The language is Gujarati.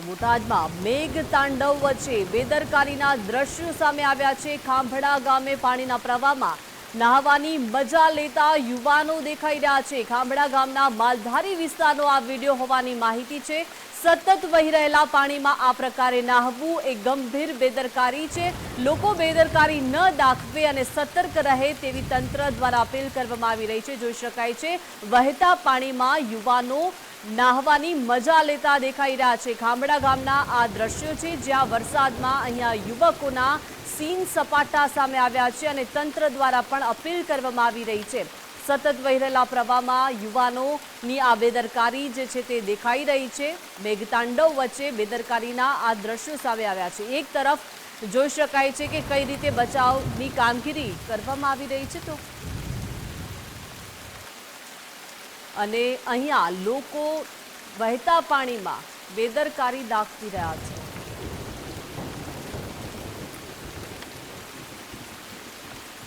બોટાદમાં મેઘ તાંડવ વચ્ચે બેદરકારીના દ્રશ્યો સામે આવ્યા છે. ખાંભડા ગામે પાણીના પ્રવાહમાં નહાવાની મજા લેતા યુવાનો દેખાઈ રહ્યા છે. ખાંભડા ગામના માલધારી વિસ્તારનો આ વીડિયો હોવાની માહિતી છે. સતત વહી રહેલા પાણીમાં આ પ્રકારે નાહવું એ ગંભીર બેદરકારી છે. લોકો બેદરકારી ન દાખવે અને સતર્ક રહે તેવી તંત્ર દ્વારા અપીલ કરવામાં આવી રહી છે. જોઈ શકાય છે, વહેતા પાણીમાં યુવાનો નાહવાની મજા લેતા દેખાઈ રહ્યા છે. ખાંભડા ગામના આ દ્રશ્યો છે જ્યાં વરસાદમાં અહીંયા યુવકોના સીન સપાટા સામે આવ્યા છે અને તંત્ર દ્વારા પણ અપીલ કરવામાં આવી રહી છે. સતત વહી રહેલા પ્રવાહમાં યુવાનોની આ બેદરકારી જે છે તે દેખાઈ રહી છે. મેઘતાંડવ વચ્ચે બેદરકારીના આ દ્રશ્યો સામે આવ્યા છે. એક તરફ જોઈ શકાય છે કે કઈ રીતે બચાવની કામગીરી કરવામાં આવી રહી છે તો અને અહીંયા લોકો વહેતા પાણીમાં બેદરકારી દાખવી રહ્યા છે.